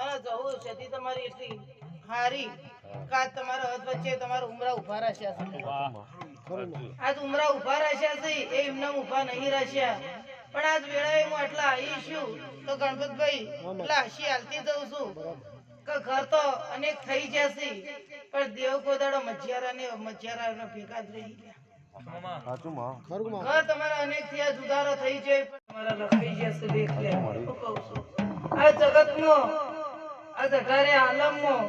અને જવું છતી તમારી એટલી હારી. કાં તમારા હાથ વચ્ચે તમારા ઉમરા ઊભા રાખ્યા છે? આજ ઉમરા ઊભા રાખ્યા છે એ એમના ઊભા નહીં રાખ્યા. પણ આજ વેળાએ હું આટલા આવી છું તો ગણપતભાઈ એટલા હસી હાલતી જઉં છું કે ઘર તો અનેક થઈ જશે પણ દેવ કોદાડો મજિયારા ને મજિયારા ભેગા જ રહી ગયા. ઘર તમારા અનેક થયા જુદારો થઈ જાય તમારા લખાઈ જશે દેખ લે. હું કહું છું. આ જગતમાં આ જગારે આલમમાં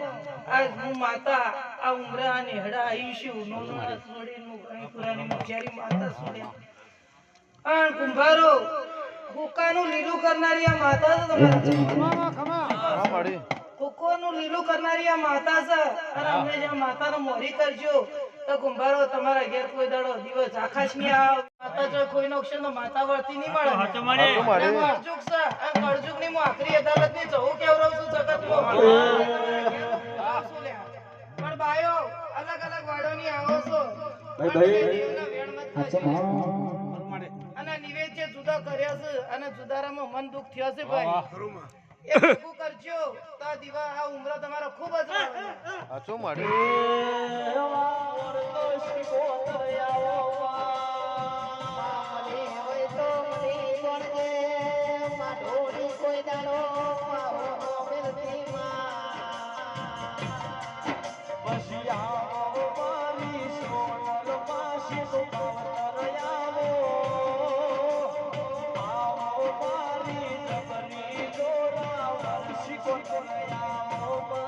આ હું માતા આ ઉમરા અને હડા આયુષ્યુ ગણીપુરાની મજારી માતા છોડ્યા પણ કુંભારો કુકાનું લીલું કરનારી આ માતા છે તમારા કુકોનું લીલું કરનારી આ માતા છે. અને અમે જ્યાં માતાનો મોરી કરજો. તો કુંભારો તમારા ઘેર કોઈ દાડો દિવસ આકાશની આ માતા જો કોઈનો ક્ષણ માતા વળતી નહીં મળે. આ કળજુગ છે આ કળજુગની હું આખરી અદાલતની જવું કેવડાવું છું જગતમાં પણ ભાઈઓ અલગ અલગ વાડોની આવો છો. અને નિવેદ જે જુદા કર્યા છે અને જુદારામાં મન દુઃખ થયો છે ભાઈ. એ કરજો તો આ દીવા આ ઉમરો તમારો ખૂબ જ આવે. આવો મારી સોનલ પાસે પવતર આવો આવો મારી જબરી દોરા વર્ષિકો આવો